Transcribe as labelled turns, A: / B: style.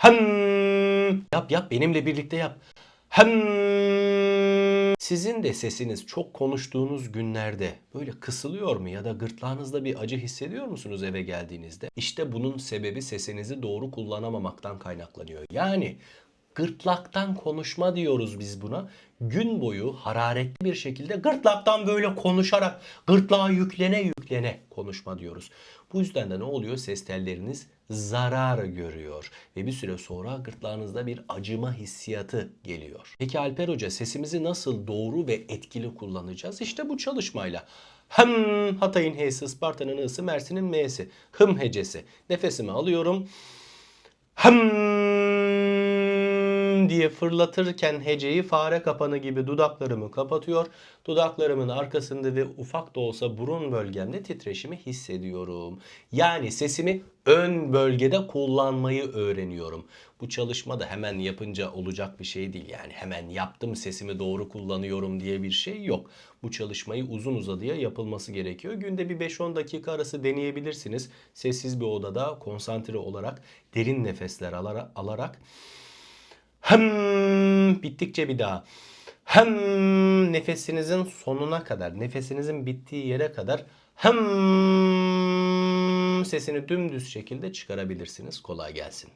A: Hem. Yap yap benimle birlikte yap. Hem. Sizin de sesiniz çok konuştuğunuz günlerde böyle kısılıyor mu ya da gırtlağınızda bir acı hissediyor musunuz eve geldiğinizde? İşte bunun sebebi sesinizi doğru kullanamamaktan kaynaklanıyor. Yani gırtlaktan konuşma diyoruz biz buna. Gün boyu hararetli bir şekilde gırtlaktan böyle konuşarak gırtlağa yüklene yüklene konuşma diyoruz. Bu yüzden de ne oluyor? Ses telleriniz zarar görüyor ve bir süre sonra gırtlağınızda bir acıma hissiyatı geliyor. Peki Alper Hoca sesimizi nasıl doğru ve etkili kullanacağız? İşte bu çalışmayla. Hem Hatay'ın H'si, Isparta'nın I'sı, Mersin'in M'si. Hım hecesi. Nefesimi alıyorum. Hım diye fırlatırken heceyi fare kapanı gibi dudaklarımı kapatıyor. Dudaklarımın arkasında ve ufak da olsa burun bölgemde titreşimi hissediyorum. Yani sesimi ön bölgede kullanmayı öğreniyorum. Bu çalışma da hemen yapınca olacak bir şey değil. Yani hemen yaptım sesimi doğru kullanıyorum diye bir şey yok. Bu çalışmayı uzun uzadıya yapılması gerekiyor. Günde bir 5-10 dakika arası deneyebilirsiniz. Sessiz bir odada konsantre olarak derin nefesler alarak, alarak hem bittikçe bir daha. Hem nefesinizin sonuna kadar, nefesinizin bittiği yere kadar hem sesini dümdüz şekilde çıkarabilirsiniz. Kolay gelsin.